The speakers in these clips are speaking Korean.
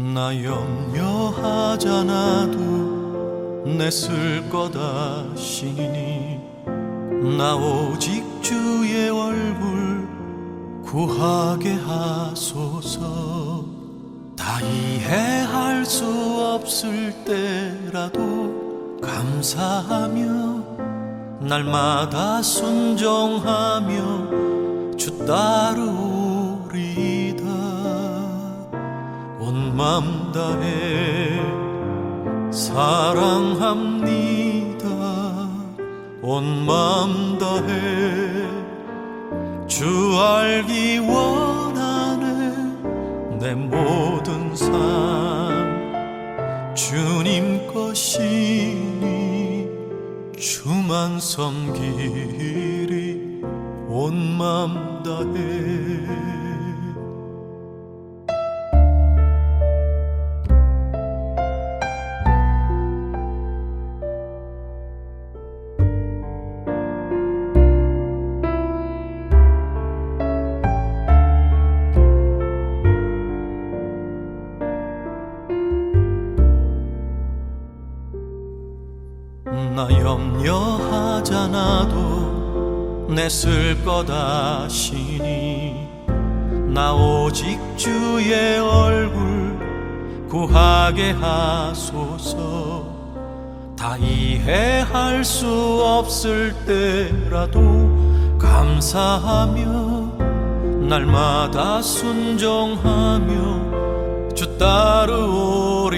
나 염려하잖아도 내쓸것 아시니 나 오직 주의 얼굴 구하게 하소서. 다 이해할 수 없을 때라도 감사하며 날마다 순종하며 주 따르리다 온 맘 다해 사랑합니다. 온 맘 다해 주 알기 원하네 내 모든 삶. 주님 것이니 주만 섬기리. 온 맘 다해 나 염려하잖아도 내쓸것 아시니 나 오직 주의 얼굴 구하게 하소서. 다 이해할 수 없을 때라도 감사하며 날마다 순종하며 주 따르오리다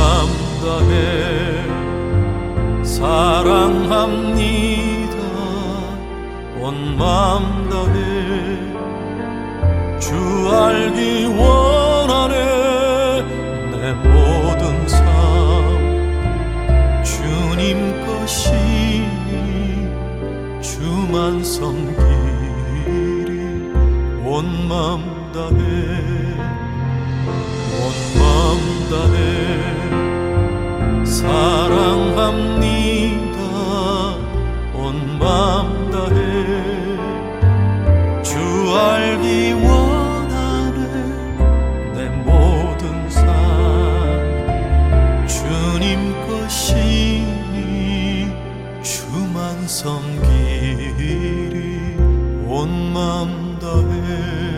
온맘 다해 사랑합니다. 온맘 다해 주 알기 원하네. 내 모든 삶 주님 것이니 주만 섬기리. 온맘 다해 온맘 다해 사랑합니다. 온 맘 다해. 주 알기 원하네 내 모든 삶. 주님 것이니 주만 섬기리. 온 맘 다해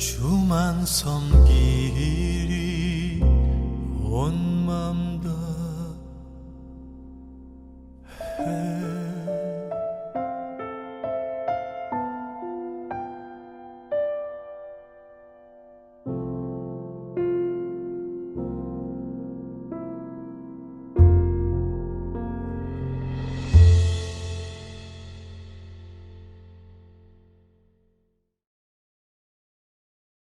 주만 섬기리 온맘 다 해.